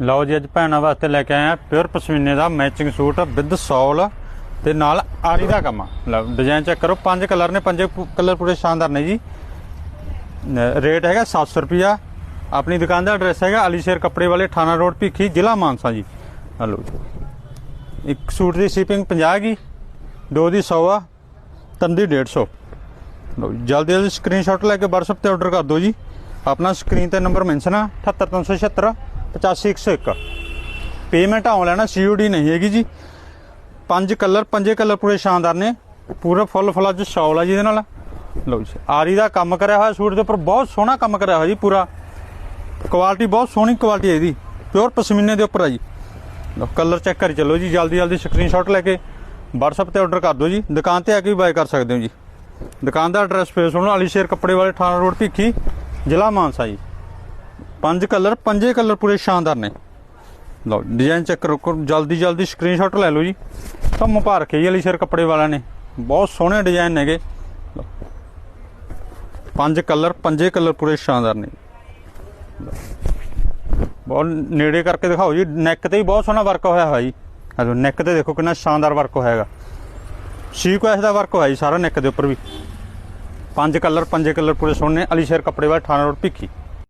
ਲਓ ਜੀ, ਅੱਜ ਭੈਣਾਂ ਵਾਸਤੇ ਲੈ ਕੇ ਆਇਆ ਪਿਓਰ ਪਸ਼ਮੀਨੇ ਦਾ ਮੈਚਿੰਗ ਸੂਟ ਵਿਦ ਸੌਲ ਤੇ ਨਾਲ ਆਰੀ ਦਾ ਕੰਮ ਲਓ ਡਿਜ਼ਾਈਨ ਚੈੱਕ ਕਰੋ, ਪੰਜ ਕਲਰ ਨੇ, ਪੰਜੇ ਕਲਰ ਪੂਰੇ ਸ਼ਾਨਦਾਰ ਨੇ ਜੀ। ਰੇਟ ਹੈਗਾ 700 ਰੁਪਿਆ ਆਪਣੀ ਦੁਕਾਨ ਦਾ ਐਡਰੈਸ ਹੈਗਾ ਅਲੀਸ਼ੇਰ ਕੱਪੜੇ ਵਾਲੇ ਥਾਣਾ ਰੋਡ, ਭੀਖੀ ਜ਼ਿਲ੍ਹਾ ਮਾਨਸਾ ਜੀ। ਹਲੋ ਜੀ। ਇੱਕ ਸੂਟ ਦੀ ਸ਼ਿਪਿੰਗ 50 ਗੀ ਦੋ ਦੀ 100 ਆ, ਤਿੰਨ ਦੀ 150 ਲਓ ਜਲਦੀ ਜਲਦੀ ਸਕਰੀਨਸ਼ਾਟ ਲੈ ਕੇ WhatsApp ਤੇ ਆਰਡਰ ਕਰ ਦਿਓ ਜੀ। ਆਪਣਾ ਸਕਰੀਨ ਤੇ ਨੰਬਰ ਮੈਂਸ਼ਨ ਆ 78376 85101 ਪੇਮੈਂਟ ਆਨਲਾਈਨ ਆ ਸੀਓਡੀ ਨਹੀਂ ਹੈਗੀ ਜੀ। ਪੰਜ ਕਲਰ, ਪੰਜੇ ਕਲਰ ਪੂਰੇ ਸ਼ਾਨਦਾਰ ਨੇ। ਪੂਰਾ ਫੁੱਲ ਫਲੱਜ ਚ ਸ਼ਾਲ ਆ ਜੀ ਇਹਦੇ ਨਾਲ। ਲਓ ਜੀ, ਆਰੀ ਦਾ ਕੰਮ ਕਰਿਆ ਹੋਇਆ ਸੂਟ ਦੇ ਉੱਪਰ ਬਹੁਤ ਸੋਹਣਾ ਕੰਮ ਕਰਿਆ ਹੋਇਆ ਜੀ ਪੂਰਾ। ਕੁਆਲਿਟੀ ਬਹੁਤ ਸੋਹਣੀ ਕੁਆਲਿਟੀ ਹੈ ਇਹਦੀ। ਪਿਓਰ ਪਸ਼ਮੀਨੇ ਦੇ ਉੱਪਰ ਆ ਜੀ। ਲਓ, ਕਲਰ ਚੈੱਕ ਕਰੀ ਚੱਲੋ ਜੀ, ਜਲਦੀ ਜਲਦੀ ਸਕਰੀਨਸ਼ਾਟ ਲੈ ਕੇ WhatsApp ਤੇ ਆਰਡਰ ਕਰ ਦਿਓ ਜੀ। ਦੁਕਾਨ ਤੇ ਆ ਕੇ ਵੀ ਬਾਏ ਕਰ ਸਕਦੇ ਹੋ ਜੀ। ਦੁਕਾਨ ਦਾ ਐਡਰੈਸ ਫੇਸ ਸੁਣੋ ਅਲੀ ਸ਼ੇਰ ਕੱਪੜੇ ਵਾਲੇ, ਥਾਣਾ ਰੋਡ, ਭਿੱਖੀ, ਜ਼ਿਲ੍ਹਾ ਮਾਨਸਾ ਜੀ। ਪੰਜ ਕਲਰ, ਪੰਜੇ ਕਲਰ ਪੂਰੇ ਸ਼ਾਨਦਾਰ ਨੇ। ਲਓ ਡਿਜ਼ਾਈਨ ਚੈੱਕ ਕਰੋ ਜਲਦੀ ਜਲਦੀ ਸਕਰੀਨਸ਼ਾਟ ਲੈ ਲਓ ਜੀ। ਕੰਮ ਭਾ ਰੱਖੇ ਜੀ, ਅਲੀ ਸ਼ੇਰ ਕੱਪੜੇ ਵਾਲਿਆਂ ਨੇ। ਬਹੁਤ ਸੋਹਣੇ ਡਿਜ਼ਾਈਨ ਨੇਗੇ ਲਓ। ਪੰਜ ਕਲਰ, ਪੰਜੇ ਕਲਰ ਪੂਰੇ ਸ਼ਾਨਦਾਰ ਨੇ। ਲਓ। ਬਹੁਤ ਨੇੜੇ ਕਰਕੇ ਦਿਖਾਓ ਜੀ। ਨੈਕ ਤੇ ਵੀ ਬਹੁਤ ਸੋਹਣਾ ਵਰਕ ਹੋਇਆ ਹੋਇਆ ਜੀ। ਹਲੋ ਨੈਕ ਤੇ ਦੇਖੋ ਕਿੰਨਾ ਸ਼ਾਨਦਾਰ ਵਰਕ ਹੋਇਆ ਹੋਇਆਗਾ ਸੀਕੁਐਂਸ ਦਾ ਵਰਕ ਹੋਇਆ ਜੀ, ਸਾਰਾ ਨੈਕ ਦੇ ਉੱਪਰ ਵੀ। ਪੰਜ ਕਲਰ, ਪੰਜੇ ਕਲਰ ਪੂਰੇ ਸੋਹਣੇ ਅਲੀ ਸ਼ੇਰ ਕੱਪੜੇ ਵਾਲੇ ਥਾਣਾ ਰੋਡ, ਭਿੱਖੀ।